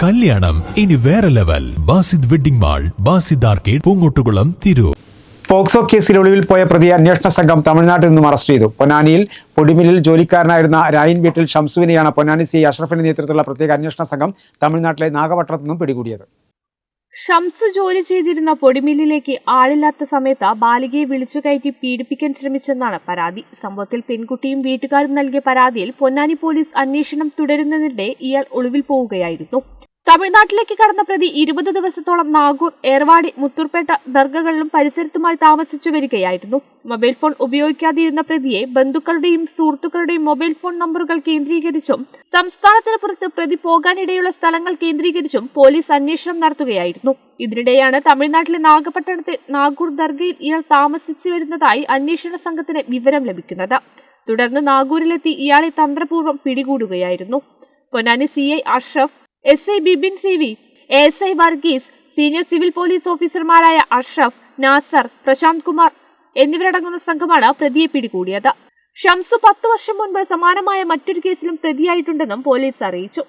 കല്യാണം. ഇനി വേറെ level Basid wedding mall Basid arcade Poongottukulam Tirur. POCSO കേസിൽ ഒളിവിൽ പോയ പ്രതി അന്വേഷണ സംഘം തമിഴ്നാട്ടിൽ നിന്നും അറസ്റ്റ് ചെയ്തു. പൊന്നാനിയിൽ പൊടിമില്ലിൽ ജോലിക്കാരനായിരുന്ന രായിൻ വീട്ടിൽ ഷംസുവിനെയാണ് പൊന്നാനി സി അഷ്റഫിന്റെ നേതൃത്വത്തിലുള്ള പ്രത്യേക അന്വേഷണ സംഘം തമിഴ്നാട്ടിലെ നാഗപട്ടണത്തു നിന്നും പിടികൂടിയത്. ഷംസ് ജോലി ചെയ്തിരുന്ന പൊടിമില്ലിലേക്ക് ആളില്ലാത്ത സമയത്ത് ബാലികയെ വിളിച്ചു കയറ്റി പീഡിപ്പിക്കാൻ ശ്രമിച്ചെന്നാണ് പരാതി. സംഭവത്തിൽ പെൺകുട്ടിയും വീട്ടുകാരും നൽകിയ പരാതിയിൽ പൊന്നാനി പോലീസ് അന്വേഷണം തുടരുന്നതിനിടെ ഇയാൾ ഒളിവിൽ പോവുകയായിരുന്നു. തമിഴ്നാട്ടിലേക്ക് കടന്ന പ്രതി ഇരുപത് ദിവസത്തോളം നാഗൂർ ഏർവാടി മുത്തൂർപേട്ട ദർഗകളിലും പരിസരത്തുമായി താമസിച്ചു വരികയായിരുന്നു. മൊബൈൽ ഫോൺ ഉപയോഗിക്കാതിരുന്ന പ്രതിയെ ബന്ധുക്കളുടെയും സുഹൃത്തുക്കളുടെയും മൊബൈൽ ഫോൺ നമ്പറുകൾ കേന്ദ്രീകരിച്ചും സംസ്ഥാനത്തിന് പുറത്ത് പ്രതി പോകാനിടയുള്ള സ്ഥലങ്ങൾ കേന്ദ്രീകരിച്ചും പോലീസ് അന്വേഷണം നടത്തുകയായിരുന്നു. ഇതിനിടെയാണ് തമിഴ്നാട്ടിലെ നാഗപട്ടണത്തെ നാഗൂർ ദർഗയിൽ ഇയാൾ താമസിച്ചു വരുന്നതായി അന്വേഷണ സംഘത്തിന് വിവരം ലഭിക്കുന്നത്. തുടർന്ന് നാഗൂരിലെത്തി ഇയാളെ തന്ത്രപൂർവം പിടികൂടുകയായിരുന്നു. Ponnani C I Ashraf S I Bibin C V S I Varghese senior civil police ഓഫീസർമാരായ അഷ്റഫ് നാസർ പ്രശാന്ത് കുമാർ എന്നിവരടങ്ങുന്ന സംഘമാണ് പ്രതിയെ പിടികൂടിയത്. ഷംസു പത്ത് വർഷം മുൻപ് സമാനമായ മറ്റൊരു കേസിലും പ്രതിയായിട്ടുണ്ടെന്നും പോലീസ് അറിയിച്ചു.